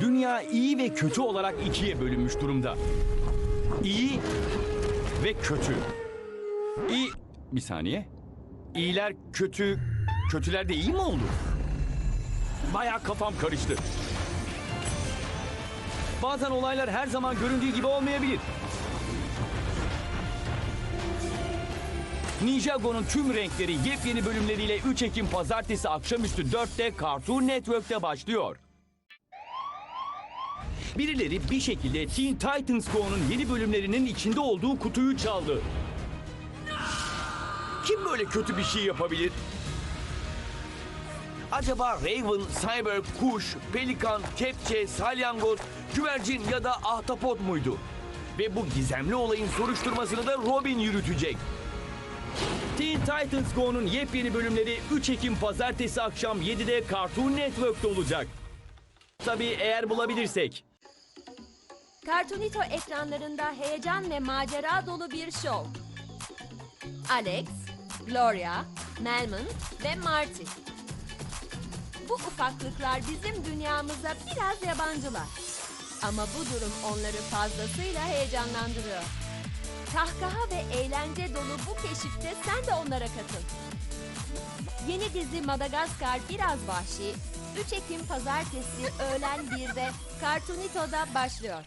Dünya iyi ve kötü olarak ikiye bölünmüş durumda. İyi ve kötü. İyi... Bir saniye. İyiler kötü... Kötüler de iyi mi oldu? Bayağı kafam karıştı. Bazen olaylar her zaman göründüğü gibi olmayabilir. Ninjago'nun tüm renkleri yepyeni bölümleriyle 3 Ekim pazartesi akşamüstü 4'te Cartoon Network'te başlıyor. Birileri bir şekilde Teen Titans Go'nun yeni bölümlerinin içinde olduğu kutuyu çaldı. Kim böyle kötü bir şey yapabilir? Acaba Raven, Cyber, Kuş, Pelikan, Kepçe, Salyangoz, Güvercin ya da Ahtapot muydu? Ve bu gizemli olayın soruşturmasını da Robin yürütecek. Teen Titans Go'nun yepyeni bölümleri 3 Ekim pazartesi akşam 7'de Cartoon Network'te olacak. Tabii eğer bulabilirsek. Cartoonito ekranlarında heyecan ve macera dolu bir şov. Alex, Gloria, Melman ve Marty. Bu ufaklıklar bizim dünyamıza biraz yabancılar. Ama bu durum onları fazlasıyla heyecanlandırıyor. Kahkaha ve eğlence dolu bu keşifte sen de onlara katıl. Yeni dizi Madagaskar Biraz Vahşi 3 Ekim Pazartesi öğlen 1'de Cartoonito'da başlıyor.